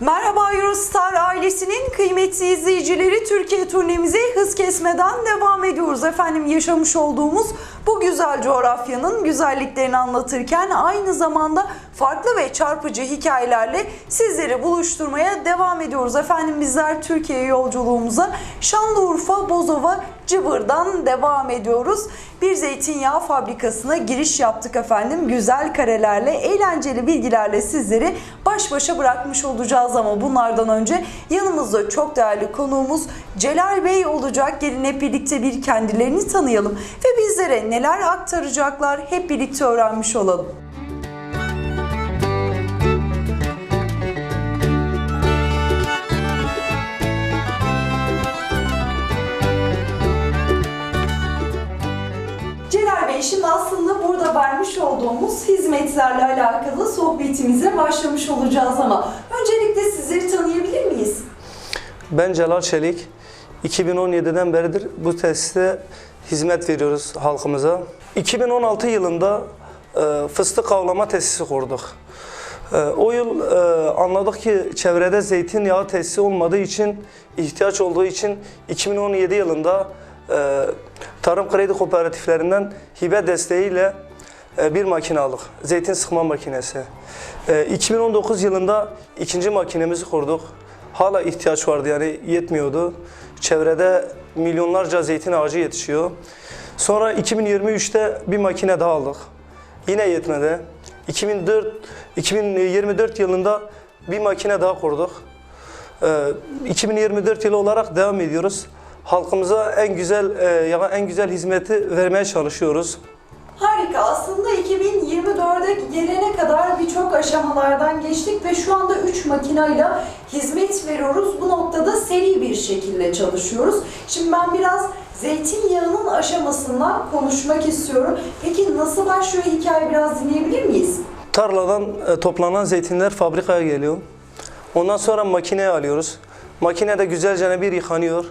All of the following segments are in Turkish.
Merhaba Eurostar ailesinin kıymetli izleyicileri Türkiye turnemize hız kesmeden devam ediyoruz. Efendim yaşamış olduğumuz bu güzel coğrafyanın güzelliklerini anlatırken aynı zamanda farklı ve çarpıcı hikayelerle sizleri buluşturmaya devam ediyoruz. Efendim bizler Türkiye yolculuğumuza Şanlıurfa, Bozova, Cıbır'dan devam ediyoruz. Bir zeytinyağı fabrikasına giriş yaptık efendim. Güzel karelerle, eğlenceli bilgilerle sizleri baş başa bırakmış olacağız ama bunlardan önce yanımızda çok değerli konuğumuz Celal Bey olacak. Gelin hep birlikte bir kendilerini tanıyalım ve bizlere neler aktaracaklar hep birlikte öğrenmiş olalım. Vermiş olduğumuz hizmetlerle alakalı sohbetimize başlamış olacağız ama öncelikle sizleri tanıyabilir miyiz? Ben Celal Çelik. 2017'den beridir bu tesiste hizmet veriyoruz halkımıza. 2016 yılında e, fıstık kavlama tesisi kurduk. E, o yıl e, anladık ki çevrede zeytinyağı tesisi olmadığı için, ihtiyaç olduğu için 2017 yılında tarım kredi kooperatiflerinden hibe desteğiyle bir makine aldık. Zeytin sıkma makinesi. E, 2019 yılında ikinci makinemizi kurduk. Hala ihtiyaç vardı yani yetmiyordu. Çevrede milyonlarca zeytin ağacı yetişiyor. Sonra 2023'te bir makine daha aldık. Yine yetmedi. 2004 2024 yılında bir makine daha kurduk. Ee, 2024 yılı olarak devam ediyoruz. Halkımıza en güzel e, ya en güzel hizmeti vermeye çalışıyoruz. Harika. Aslında 2024'e gelene kadar birçok aşamalardan geçtik ve şu anda 3 makinayla hizmet veriyoruz. Bu noktada seri bir şekilde çalışıyoruz. Şimdi ben biraz zeytinyağının aşamasından konuşmak istiyorum. Peki nasıl başlıyor hikaye biraz dinleyebilir miyiz? Tarladan e, toplanan zeytinler fabrikaya geliyor. Ondan sonra makineye alıyoruz. Makinede güzelce bir yıkanıyor.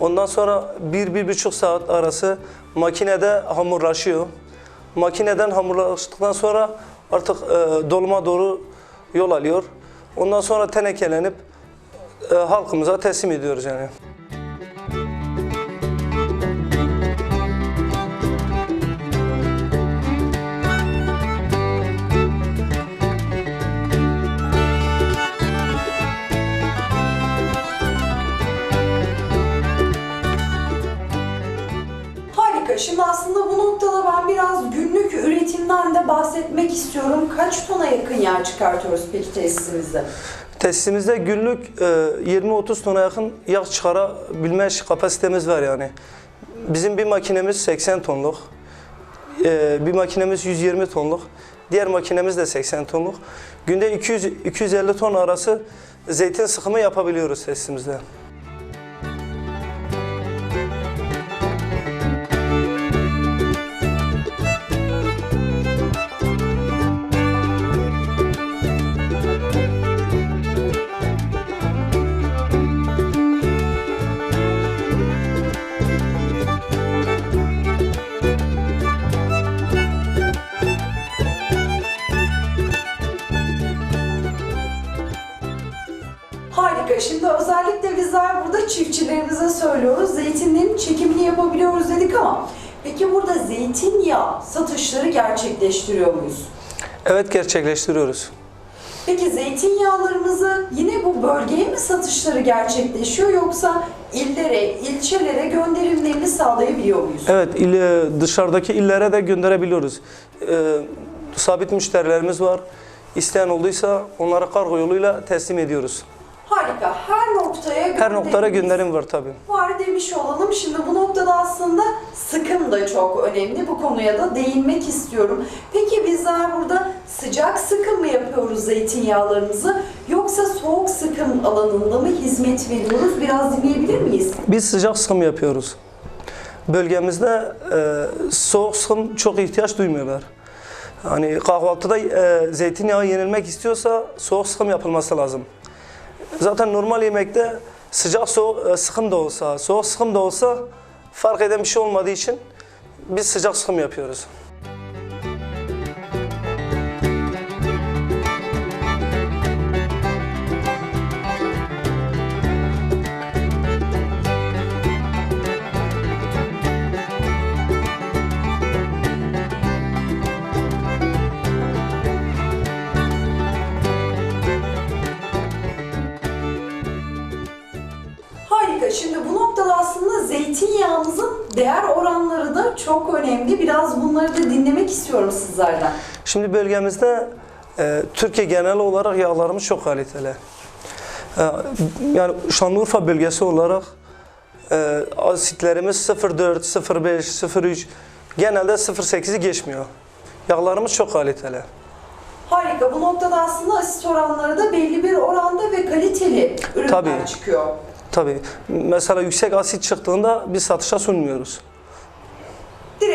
Ondan sonra bir, bir buçuk saat arası makinede hamurlaşıyor. Makineden hamurlaştıktan sonra artık e, doluma doğru yol alıyor. Ondan sonra tenekelenip e, halkımıza teslim ediyoruz yani. Bahsetmek istiyorum. Kaç tona yakın yağ çıkartıyoruz peki tesisimizde? Tesisimizde günlük e, 20-30 tona yakın yağ çıkarabilme kapasitemiz var yani. Bizim bir makinemiz 80 tonluk, e, bir makinemiz 120 tonluk, diğer makinemiz de 80 tonluk. Günde 200-250 ton arası zeytin sıkımı yapabiliyoruz tesisimizde. Harika. Şimdi özellikle bizler burada çiftçilerimize söylüyoruz. Zeytinlerin çekimini yapabiliyoruz dedik ama peki burada zeytinyağı satışları gerçekleştiriyor muyuz? Evet gerçekleştiriyoruz. Peki zeytinyağlarımızı yine bu bölgeye mi satışları gerçekleşiyor yoksa illere, ilçelere gönderimlerini sağlayabiliyor muyuz? Evet il, e, dışarıdaki illere de gönderebiliyoruz. E, sabit müşterilerimiz var. İsteyen olduysa onlara kargo yoluyla teslim ediyoruz. Harika. Her noktaya Her gönderimimiz gönderim var tabii. var demiş olalım. Şimdi bu noktada aslında sıkım da çok önemli. Bu konuya da değinmek istiyorum. Peki bizler burada sıcak sıkım mı yapıyoruz zeytinyağlarımızı yoksa soğuk sıkım alanında mı hizmet veriyoruz? Biraz dinleyebilir miyiz? Biz sıcak sıkım yapıyoruz. Bölgemizde e, soğuk sıkım çok ihtiyaç duymuyorlar. Hani kahvaltıda e, zeytinyağı yenilmek istiyorsa soğuk sıkım yapılması lazım. Zaten normal yemekte sıcak soğuk e, sıkım da olsa, soğuk sıkım da olsa fark eden bir şey olmadığı için biz sıcak sıkım yapıyoruz. Biraz bunları da dinlemek istiyorum sizlerden. Şimdi bölgemizde e, Türkiye genel olarak yağlarımız çok kaliteli. E, yani Şanlıurfa bölgesi olarak e, asitlerimiz 0.4, 0.5, 0.3 genelde 0.8'i geçmiyor. Yağlarımız çok kaliteli. Harika. Bu noktada aslında asit oranları da belli bir oranda ve kaliteli ürünler Tabii. çıkıyor. Tabii. Mesela yüksek asit çıktığında biz satışa sunmuyoruz.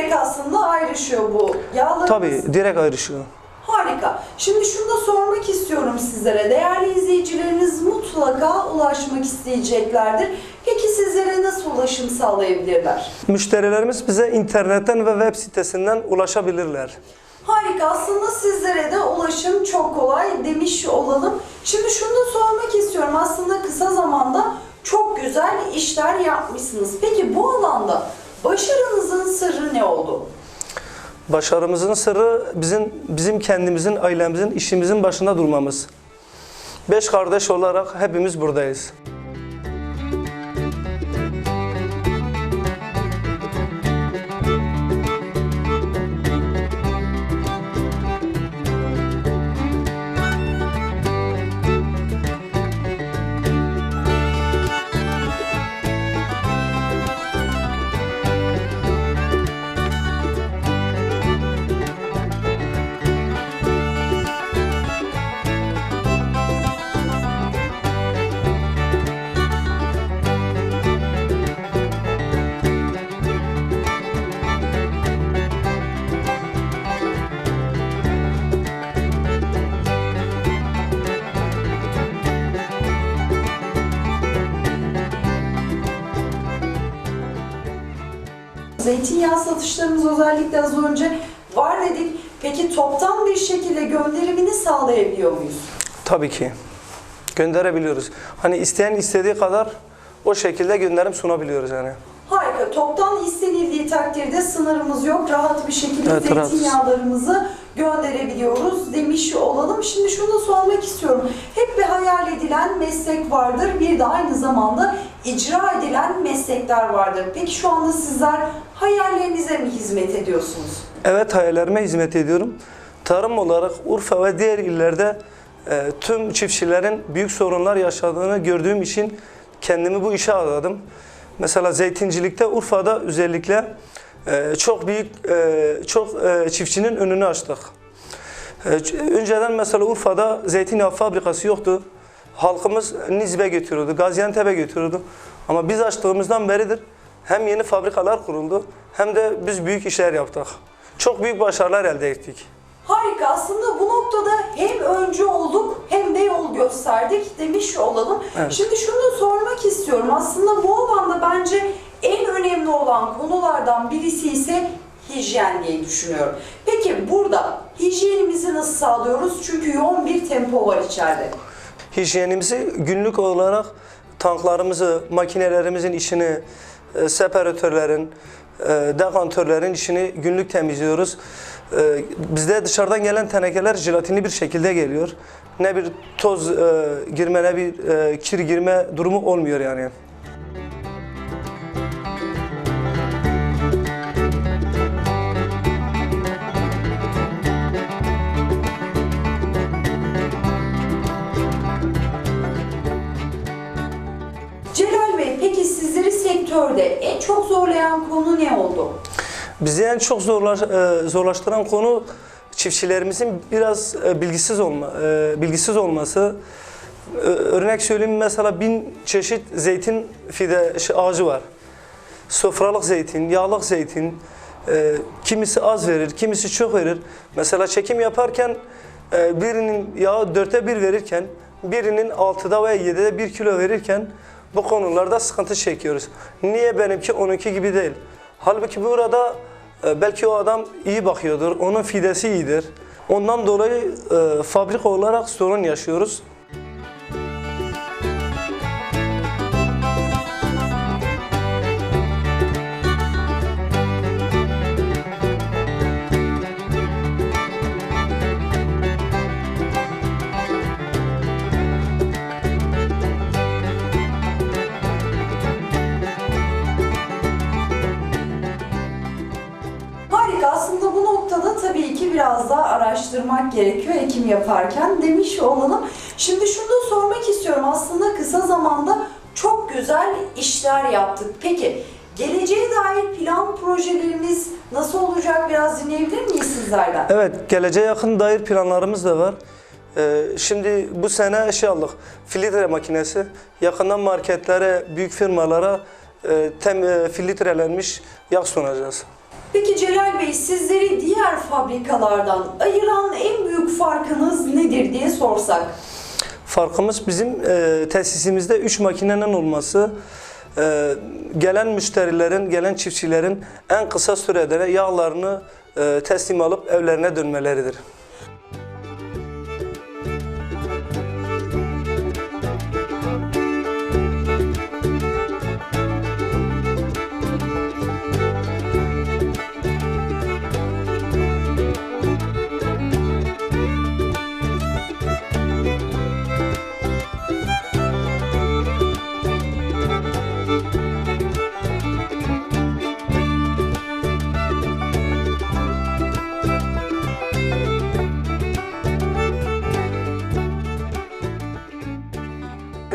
Direkt aslında ayrışıyor bu yağlarımız. Tabii direkt ayrışıyor. Harika. Şimdi şunu da sormak istiyorum sizlere. Değerli izleyicileriniz mutlaka ulaşmak isteyeceklerdir. Peki sizlere nasıl ulaşım sağlayabilirler? Müşterilerimiz bize internetten ve web sitesinden ulaşabilirler. Harika. Aslında sizlere de ulaşım çok kolay demiş olalım. Şimdi şunu da sormak istiyorum. Aslında kısa zamanda çok güzel işler yapmışsınız. Peki bu alanda başarınızın sırrı ne oldu? Başarımızın sırrı bizim bizim kendimizin, ailemizin, işimizin başında durmamız. Beş kardeş olarak hepimiz buradayız. Satışlarımız özellikle az önce var dedik. Peki toptan bir şekilde gönderimini sağlayabiliyor muyuz? Tabii ki. Gönderebiliyoruz. Hani isteyen istediği kadar o şekilde gönderim sunabiliyoruz yani. Harika. Toptan istenildiği takdirde sınırımız yok. Rahat bir şekilde Evet, zeytinyağlarımızı gönderebiliyoruz demiş olalım. Şimdi şunu da sormak istiyorum. Hep bir hayal edilen meslek vardır. Bir de aynı zamanda icra edilen meslekler vardır. Peki şu anda sizler hayallerinize mi hizmet ediyorsunuz? Evet hayallerime hizmet ediyorum. Tarım olarak Urfa ve diğer illerde e, tüm çiftçilerin büyük sorunlar yaşadığını gördüğüm için kendimi bu işe adadım. Mesela zeytincilikte Urfa'da özellikle e, çok büyük e, çok e, çiftçinin önünü açtık. E, önceden mesela Urfa'da zeytinyağı fabrikası yoktu. Halkımız Nizip'e götürüyordu, Gaziantep'e götürüyordu. Ama biz açtığımızdan beridir hem yeni fabrikalar kuruldu hem de biz büyük işler yaptık. Çok büyük başarılar elde ettik. Harika. Aslında bu noktada hem öncü olduk hem de yol gösterdik demiş olalım. Evet. Şimdi şunu da sormak istiyorum. Aslında bu alanda bence en önemli olan konulardan birisi ise hijyen diye düşünüyorum. Peki burada hijyenimizi nasıl sağlıyoruz? Çünkü yoğun bir tempo var içeride. Hijyenimizi günlük olarak tanklarımızı, makinelerimizin işini, e, separatörlerin, e, dekantörlerin işini günlük temizliyoruz. E, Bizde dışarıdan gelen tenekeler jelatinli bir şekilde geliyor. Ne bir toz e, girme ne bir e, kir girme durumu olmuyor yani. Celal Bey peki sizleri sektörde en çok zorlayan konu ne oldu? Bizi en çok zorlaş, e, zorlaştıran konu çiftçilerimizin biraz e, bilgisiz olma, e, bilgisiz olması. Örnek söyleyeyim mesela bin çeşit zeytin fide ağacı var. Sofralık zeytin, yağlık zeytin, kimisi az verir, kimisi çok verir. Mesela çekim yaparken birinin yağı dörtte bir verirken, birinin altıda veya yedide bir kilo verirken bu konularda sıkıntı çekiyoruz. Niye benimki onunki gibi değil? Halbuki burada e, belki o adam iyi bakıyordur, onun fidesi iyidir. Ondan dolayı e, fabrika olarak sorun yaşıyoruz. Yaparken demiş olalım. Şimdi şunu da sormak istiyorum. Aslında kısa zamanda çok güzel işler yaptık. Peki geleceğe dair plan projelerimiz nasıl olacak biraz dinleyebilir miyiz sizlerden? Evet, geleceğe yakın dair planlarımız da var. Ee, şimdi bu sene şey aldık, filtre makinesi. Yakından marketlere, büyük firmalara e, tem, e, filtrelenmiş yağ sunacağız. Peki Celal Bey sizleri diğer fabrikalardan ayıran en büyük farkınız nedir diye sorsak? Farkımız bizim e, tesisimizde 3 makinenin olması. E, gelen müşterilerin, gelen çiftçilerin en kısa sürede yağlarını e, teslim alıp evlerine dönmeleridir.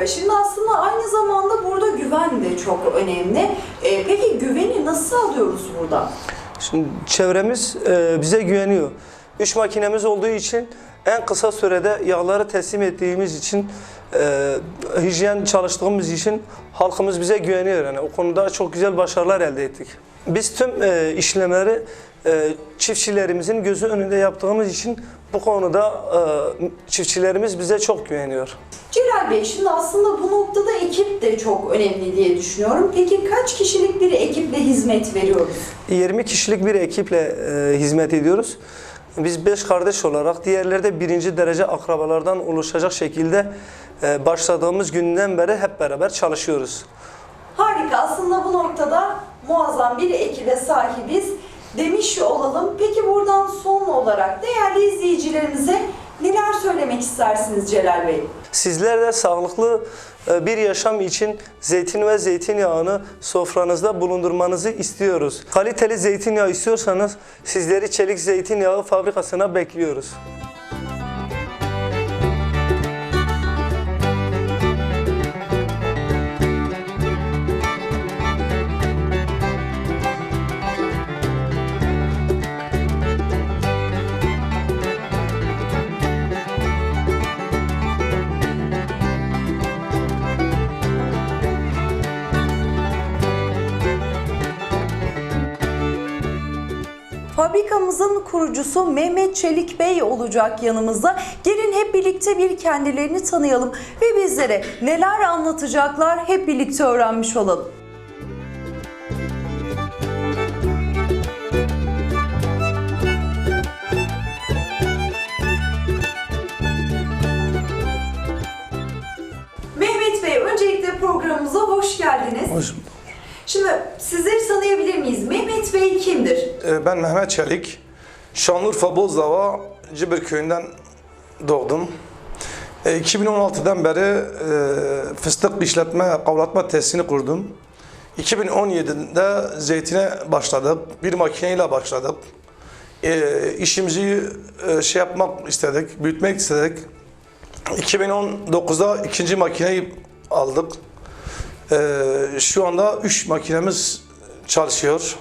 Şimdi aslında aynı zamanda burada güven de çok önemli. Ee, peki güveni nasıl alıyoruz burada? Şimdi çevremiz e, bize güveniyor. Üç makinemiz olduğu için en kısa sürede yağları teslim ettiğimiz için e, hijyen çalıştığımız için halkımız bize güveniyor. Yani o konuda çok güzel başarılar elde ettik. Biz tüm e, işlemleri e, çiftçilerimizin gözü önünde yaptığımız için bu konuda e, çiftçilerimiz bize çok güveniyor. Celal Bey şimdi aslında bu noktada ekip de çok önemli diye düşünüyorum. Peki kaç kişilik bir ekiple hizmet veriyoruz? 20 kişilik bir ekiple e, hizmet ediyoruz. Biz 5 kardeş olarak diğerleri de birinci derece akrabalardan oluşacak şekilde e, başladığımız günden beri hep beraber çalışıyoruz. Harika aslında bu noktada muazzam bir ekibe sahibiz demiş olalım. Peki buradan son olarak değerli izleyicilerimize neler söylemek istersiniz Celal Bey? Sizler de sağlıklı e, bir yaşam için zeytin ve zeytinyağını sofranızda bulundurmanızı istiyoruz. Kaliteli zeytinyağı istiyorsanız sizleri Çelik Zeytinyağı fabrikasına bekliyoruz. Fabrikamızın kurucusu Mehmet Çelik Bey olacak yanımızda. Gelin hep birlikte bir kendilerini tanıyalım ve bizlere neler anlatacaklar hep birlikte öğrenmiş olalım. Ben Mehmet Çelik. Şanlıurfa Bozdava Cibir köyünden doğdum. Ee, 2016'dan beri e, fıstık işletme, kavratma tesisini kurdum. 2017'de zeytine başladık. Bir makineyle başladık. Ee, işimizi e, şey yapmak istedik, büyütmek istedik. 2019'da ikinci makineyi aldık. Ee, şu anda 3 makinemiz çalışıyor.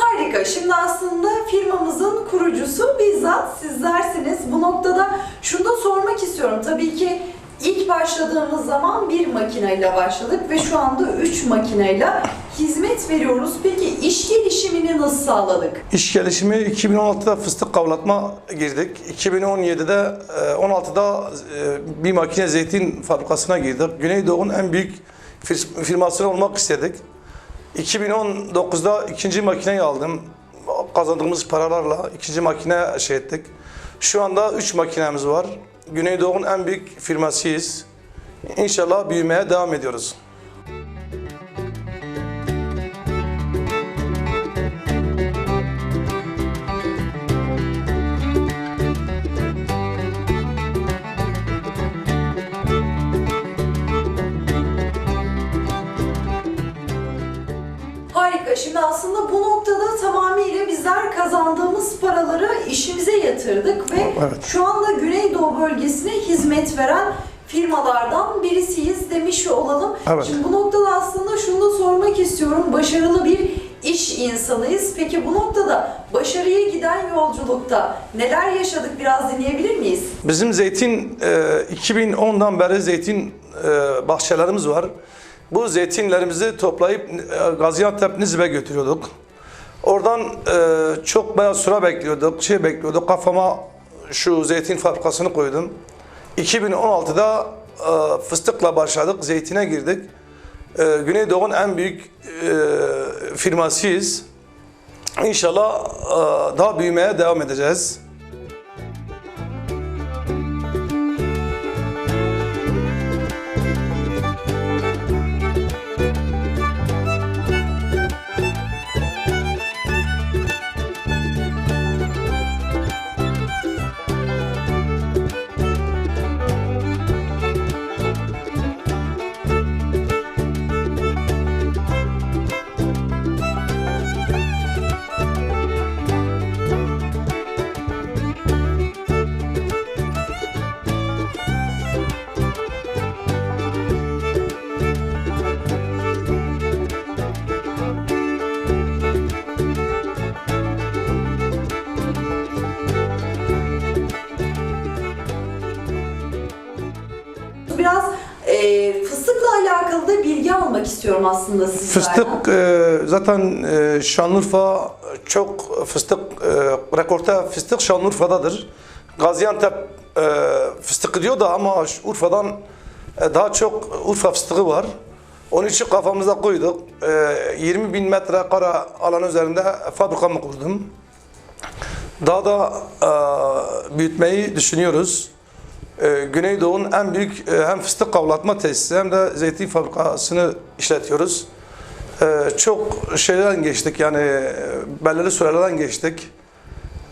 Harika. Şimdi aslında firmamızın kurucusu bizzat sizlersiniz. Bu noktada şunu da sormak istiyorum. Tabii ki ilk başladığımız zaman bir makineyle başladık ve şu anda üç makineyle hizmet veriyoruz. Peki iş gelişimini nasıl sağladık? İş gelişimi 2016'da fıstık kavlatma girdik. 2017'de e, 16'da e, bir makine zeytin fabrikasına girdik. Güneydoğu'nun en büyük fir- firmasını olmak istedik. 2019'da ikinci makineyi aldım. Kazandığımız paralarla ikinci makine şey ettik. Şu anda 3 makinemiz var. Güneydoğu'nun en büyük firmasıyız. İnşallah büyümeye devam ediyoruz. Kazandığımız paraları işimize yatırdık ve Evet. şu anda Güneydoğu bölgesine hizmet veren firmalardan birisiyiz demiş olalım. Evet. Şimdi bu noktada aslında şunu da sormak istiyorum. Başarılı bir iş insanıyız. Peki bu noktada başarıya giden yolculukta neler yaşadık biraz dinleyebilir miyiz? Bizim zeytin e, 2010'dan beri zeytin e, bahçelerimiz var. Bu zeytinlerimizi toplayıp e, Gaziantep Nizip'e götürüyorduk. Oradan e, çok bayağı sıra bekliyorduk, şey bekliyorduk. Kafama şu zeytin fabrikasını koydum. 2016'da e, fıstıkla başladık, zeytine girdik. E, Güneydoğu'nun en büyük e, firmasıyız. İnşallah e, daha büyümeye devam edeceğiz. İstiyorum aslında sizlerden. Fıstık e, zaten e, Şanlıurfa çok fıstık e, rekorte fıstık Şanlıurfa'dadır. Gaziantep e, fıstık diyor da ama Urfa'dan e, daha çok Urfa fıstığı var. Onun için kafamıza koyduk. E, 20 bin metrekare alan üzerinde fabrikamı kurdum. Daha da e, büyütmeyi düşünüyoruz. E, Güneydoğu'nun en büyük e, hem fıstık kavlatma tesisi hem de zeytin fabrikasını işletiyoruz. E, çok şeylerden geçtik yani e, belirli sürelerden geçtik.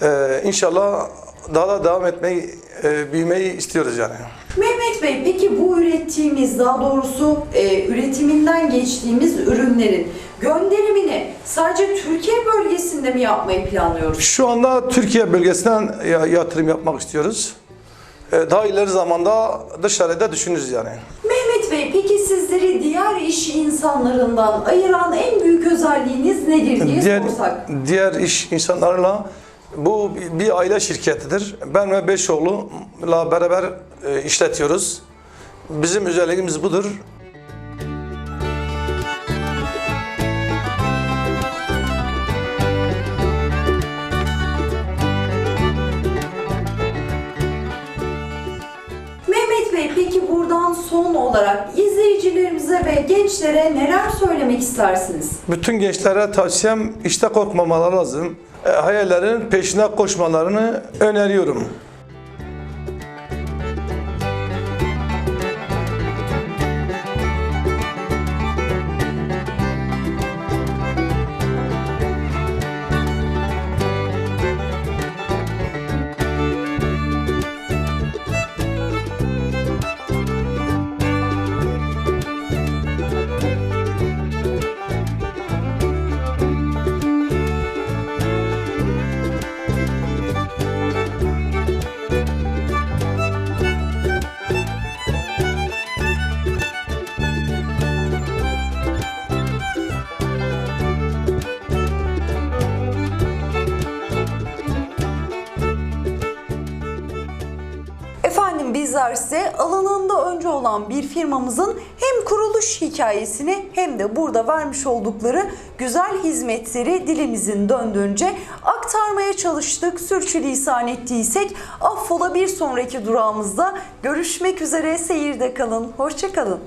E, inşallah daha da devam etmeyi, e, büyümeyi istiyoruz yani. Mehmet Bey peki bu ürettiğimiz daha doğrusu e, üretiminden geçtiğimiz ürünlerin gönderimini sadece Türkiye bölgesinde mi yapmayı planlıyoruz? Şu anda Türkiye bölgesinden ya- yatırım yapmak istiyoruz. E, daha ileri zamanda dışarıda düşünürüz yani. Mehmet Bey peki sizleri diğer iş insanlarından ayıran en büyük özelliğiniz nedir diye diğer, sorsak. diğer iş insanlarla bu bir aile şirketidir. Ben ve beş oğlumla beraber e, işletiyoruz. Bizim özelliğimiz budur. Olarak izleyicilerimize ve gençlere neler söylemek istersiniz? Bütün gençlere tavsiyem işte korkmamaları lazım. E, hayallerin peşine koşmalarını öneriyorum. Alanında önce olan bir firmamızın hem kuruluş hikayesini hem de burada vermiş oldukları güzel hizmetleri dilimizin döndüğünce aktarmaya çalıştık. Sürçülisan ettiysek affola bir sonraki durağımızda görüşmek üzere seyirde kalın. Hoşçakalın.